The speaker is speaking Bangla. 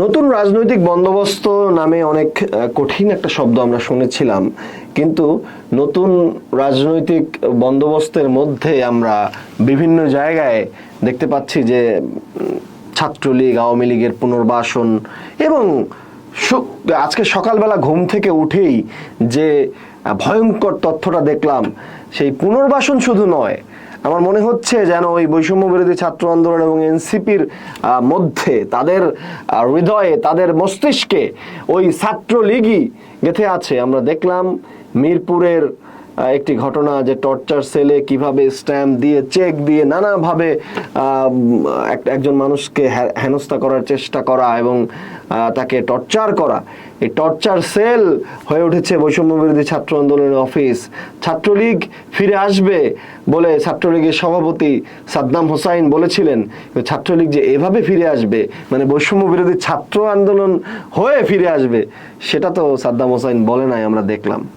নতুন রাজনৈতিক বন্দোবস্ত নামে অনেক কঠিন একটা শব্দ আমরা শুনেছিলাম, কিন্তু নতুন রাজনৈতিক বন্দোবস্তের মধ্যে আমরা বিভিন্ন জায়গায় দেখতে পাচ্ছি যে ছাত্রলীগ, আওয়ামী লীগের পুনর্বাসন এবং আজকে সকালবেলা ঘুম থেকে উঠেই যে ভয়ঙ্কর তথ্যটা দেখলাম, সেই পুনর্বাসন শুধু নয় আমার মনে হচ্ছে যেন ওই বৈষম্য বিরোধী ছাত্র আন্দোলন এবং এনসিপির মধ্যে তাদের হৃদয়ে, তাদের মস্তিষ্কে ওই ছাত্রলীগই গেথে আছে। আমরা দেখলাম মিরপুরের একটি ঘটনা যে টর্চার সেলে কীভাবে স্ট্যাম্প দিয়ে চেক দিয়ে নানাভাবে এক- একজন মানুষকে হেনস্থা করার চেষ্টা করা এবং তাকে টর্চার করা। এই টর্চার সেল হয়ে উঠেছে বৈষম্য বিরোধী ছাত্র আন্দোলনের অফিস ছাত্রলীগ ফিরে আসবে বলে ছাত্রলীগের সভাপতি সাদ্দাম হোসাইন বলেছিলেন। ছাত্রলীগ যে এভাবে ফিরে আসবে মানে বৈষম্য বিরোধী ছাত্র আন্দোলন হয়ে ফিরে আসবে, সেটা তো সাদ্দাম হোসাইন বলে নাই, আমরা দেখলাম।